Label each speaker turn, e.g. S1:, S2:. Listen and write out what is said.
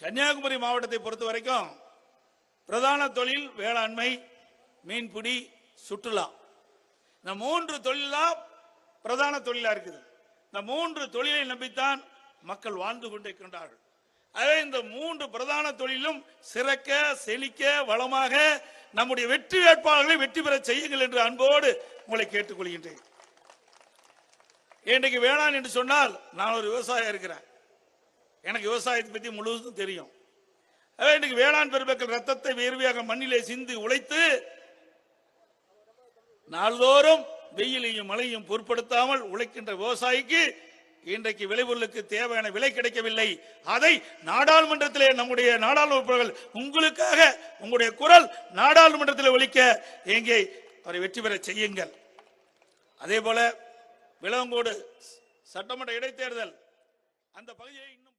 S1: கன்னியாகுமரி மாவட்டத்தை பொறுத்த வரைக்கும் பிரதான தொழில் வேளாண்மை மீன்பிடி சுற்றுலா. இந்த மூன்று தொழிலாம் பிரதான தொழிலா இருக்குது. இந்த மூன்று தொழிலை நம்பித்தான் மக்கள் வாழ்ந்து கொண்டிருக்கின்றார்கள். அதே இந்த மூன்று பிரதான தொழிலும் சிறக்க செழிக்க வளமாக நம்முடைய வெற்றி வேட்பாளர்களை வெற்றி பெற செய்யுங்கள் என்று அன்போடு உங்களை கேட்டுக்கொள்கின்றேன். இன்றைக்கு வேளாண் என்று சொன்னால் நான் ஒரு விவசாயம் இருக்கிறேன். எனக்கு விவசாயத்தை பற்றி முழுவதும் தெரியும். இன்னைக்கு வேளாண் பெருமக்கள் ரத்தத்தை வேர்வையாக மண்ணிலே சிந்து உழைத்து நாள்தோறும் வெயிலையும் மழையும் பொருட்படுத்தாமல் உழைக்கின்ற விவசாயிக்கு இன்றைக்கு விளைபொருளுக்கு தேவையான விலை கிடைக்கவில்லை. அதை நாடாளுமன்றத்திலே நம்முடைய நாடாளுமன்றங்கள் உங்களுக்காக உங்களுடைய குரல் நாடாளுமன்றத்தில் ஒழிக்க எங்கே அவரை வெற்றி பெற செய்யுங்கள். அதே போல விளவங்கோடு சட்டமன்ற இடைத்தேர்தல் அந்த பகுதியை இன்னும்